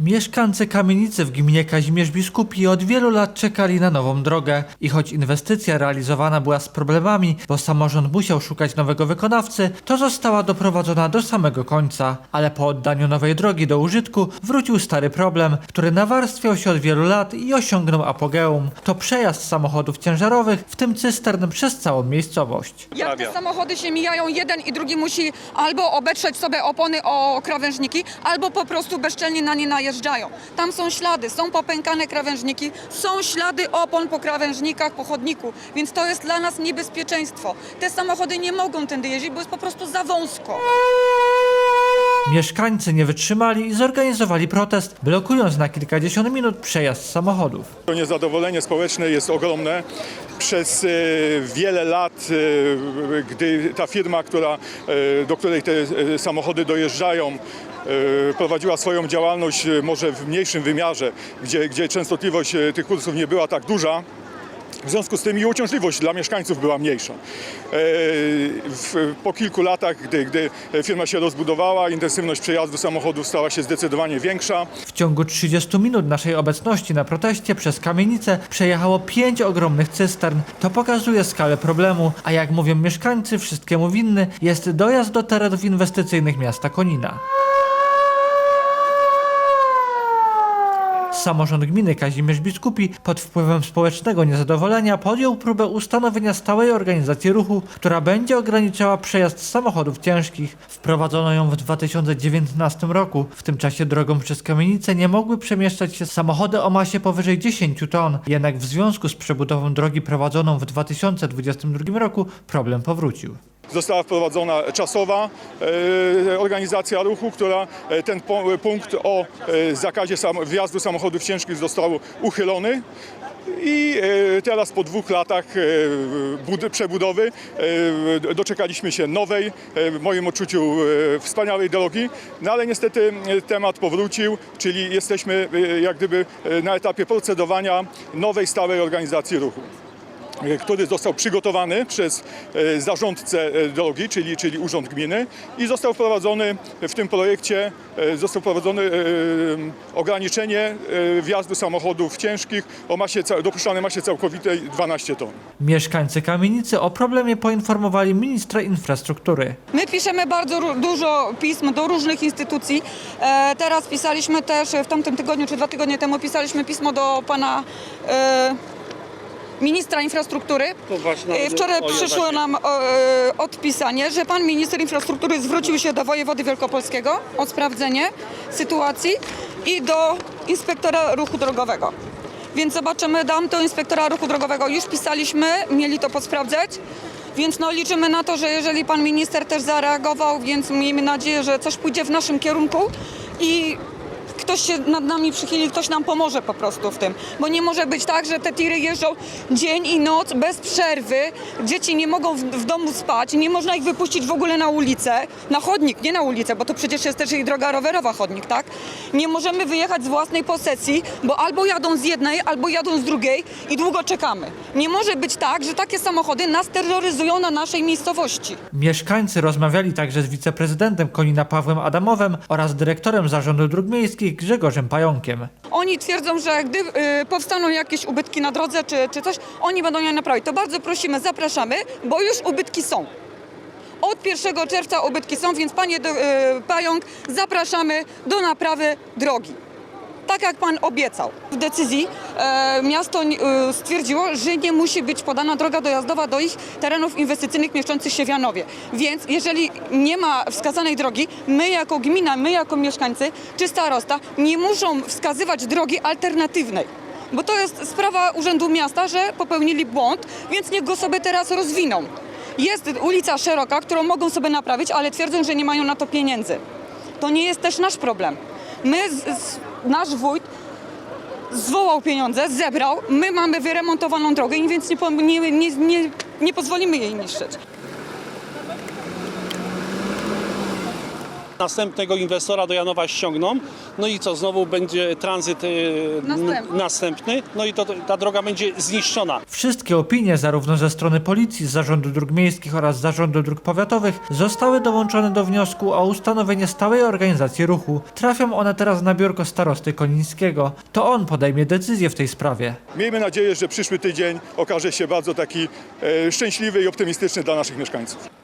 Mieszkańcy kamienicy w gminie Kazimierz Biskupi od wielu lat czekali na nową drogę i choć inwestycja realizowana była z problemami, bo samorząd musiał szukać nowego wykonawcy, to została doprowadzona do samego końca. Ale po oddaniu nowej drogi do użytku wrócił stary problem, który nawarstwiał się od wielu lat i osiągnął apogeum. To przejazd samochodów ciężarowych, w tym cystern przez całą miejscowość. Jak te samochody się mijają, jeden i drugi musi albo obetrzeć sobie opony o krawężniki, albo po prostu bezczelnie na nie najeżdżają. Tam są ślady, są popękane krawężniki, są ślady opon po krawężnikach, po chodniku, więc to jest dla nas niebezpieczeństwo. Te samochody nie mogą tędy jeździć, bo jest po prostu za wąsko. Mieszkańcy nie wytrzymali i zorganizowali protest, blokując na kilkadziesiąt minut przejazd samochodów. To niezadowolenie społeczne jest ogromne. Przez e, wiele lat, e, gdy ta firma, która, e, do której te samochody dojeżdżają, prowadziła swoją działalność e, może w mniejszym wymiarze, gdzie, gdzie częstotliwość e, tych kursów nie była tak duża, w związku z tym i uciążliwość dla mieszkańców była mniejsza. E, po kilku latach, gdy, gdy firma się rozbudowała, intensywność przejazdu samochodów stała się zdecydowanie większa. W ciągu 30 minut naszej obecności na proteście przez kamienicę przejechało pięć ogromnych cystern. To pokazuje skalę problemu, a jak mówią mieszkańcy, wszystkiemu winny jest dojazd do terenów inwestycyjnych miasta Konina. Samorząd gminy Kazimierz Biskupi pod wpływem społecznego niezadowolenia podjął próbę ustanowienia stałej organizacji ruchu, która będzie ograniczała przejazd samochodów ciężkich. Wprowadzono ją w 2019 roku. W tym czasie drogą przez kamienicę nie mogły przemieszczać się samochody o masie powyżej 10 ton. Jednak w związku z przebudową drogi prowadzoną w 2022 roku problem powrócił. Została wprowadzona czasowa e, organizacja ruchu, która e, ten po, punkt o e, zakazie wjazdu samochodów ciężkich został uchylony. I e, teraz po dwóch latach e, bud- przebudowy e, doczekaliśmy się nowej, e, w moim odczuciu e, wspaniałej drogi, no ale niestety e, temat powrócił, czyli jesteśmy e, jak gdyby e, na etapie procedowania nowej stałej organizacji ruchu e, który został przygotowany przez e, zarządcę e, drogi, czyli, czyli Urząd Gminy i został wprowadzony w tym projekcie, e, został wprowadzone e, ograniczenie e, wjazdu samochodów ciężkich o masie, dopuszczalnej masie całkowitej 12 ton. Mieszkańcy kamienicy o problemie poinformowali ministra infrastruktury. My piszemy bardzo dużo pism do różnych instytucji. E, teraz pisaliśmy też, w tamtym tygodniu czy dwa tygodnie temu pisaliśmy pismo do pana e, ministra infrastruktury. E, Wczoraj przyszło nam e, odpisanie, że pan minister infrastruktury zwrócił się do wojewody wielkopolskiego o sprawdzenie sytuacji i do inspektora ruchu drogowego. Więc zobaczymy, dam do inspektora ruchu drogowego. Już pisaliśmy, mieli to posprawdzać. Więc no, liczymy na to, że jeżeli pan minister też zareagował, więc miejmy nadzieję, że coś pójdzie w naszym kierunku i ktoś się nad nami przychyli, ktoś nam pomoże po prostu w tym. Bo nie może być tak, że te tiry jeżdżą dzień i noc bez przerwy, dzieci nie mogą w, w domu spać, nie można ich wypuścić w ogóle na ulicę, na chodnik, nie na ulicę, bo to przecież jest też i droga rowerowa chodnik, tak? Nie możemy wyjechać z własnej posesji, bo albo jadą z jednej, albo jadą z drugiej i długo czekamy. Nie może być tak, że takie samochody nas terroryzują na naszej miejscowości. Mieszkańcy rozmawiali także z wiceprezydentem Konina Pawłem Adamowem oraz dyrektorem Zarządu Dróg Miejskich Grzegorzem Pająkiem. Oni twierdzą, że gdy y, powstaną jakieś ubytki na drodze czy, czy coś, oni będą je naprawić. To bardzo prosimy, zapraszamy, bo już ubytki są. Od 1 czerwca ubytki są, więc panie y, Pająk, zapraszamy do naprawy drogi. Tak jak pan obiecał. W decyzji e, miasto e, stwierdziło, że nie musi być podana droga dojazdowa do ich terenów inwestycyjnych mieszczących się w Janowie. Więc jeżeli nie ma wskazanej drogi, my jako gmina, my jako mieszkańcy czy starosta nie muszą wskazywać drogi alternatywnej. Bo to jest sprawa Urzędu Miasta, że popełnili błąd, więc niech go sobie teraz rozwiną. Jest ulica szeroka, którą mogą sobie naprawić, ale twierdzą, że nie mają na to pieniędzy. To nie jest też nasz problem. My, z, z, nasz wójt zwołał pieniądze, zebrał, my mamy wyremontowaną drogę, i więc nie, nie, nie, nie pozwolimy jej niszczyć. Następnego inwestora do Janowa ściągną. No i co, znowu będzie tranzyt e, Następny. No i to, ta droga będzie zniszczona. Wszystkie opinie, zarówno ze strony policji, z Zarządu Dróg Miejskich oraz Zarządu Dróg Powiatowych, zostały dołączone do wniosku o ustanowienie stałej organizacji ruchu. Trafią one teraz na biurko starosty Konińskiego. To on podejmie decyzję w tej sprawie. Miejmy nadzieję, że przyszły tydzień okaże się bardzo taki e, szczęśliwy i optymistyczny dla naszych mieszkańców.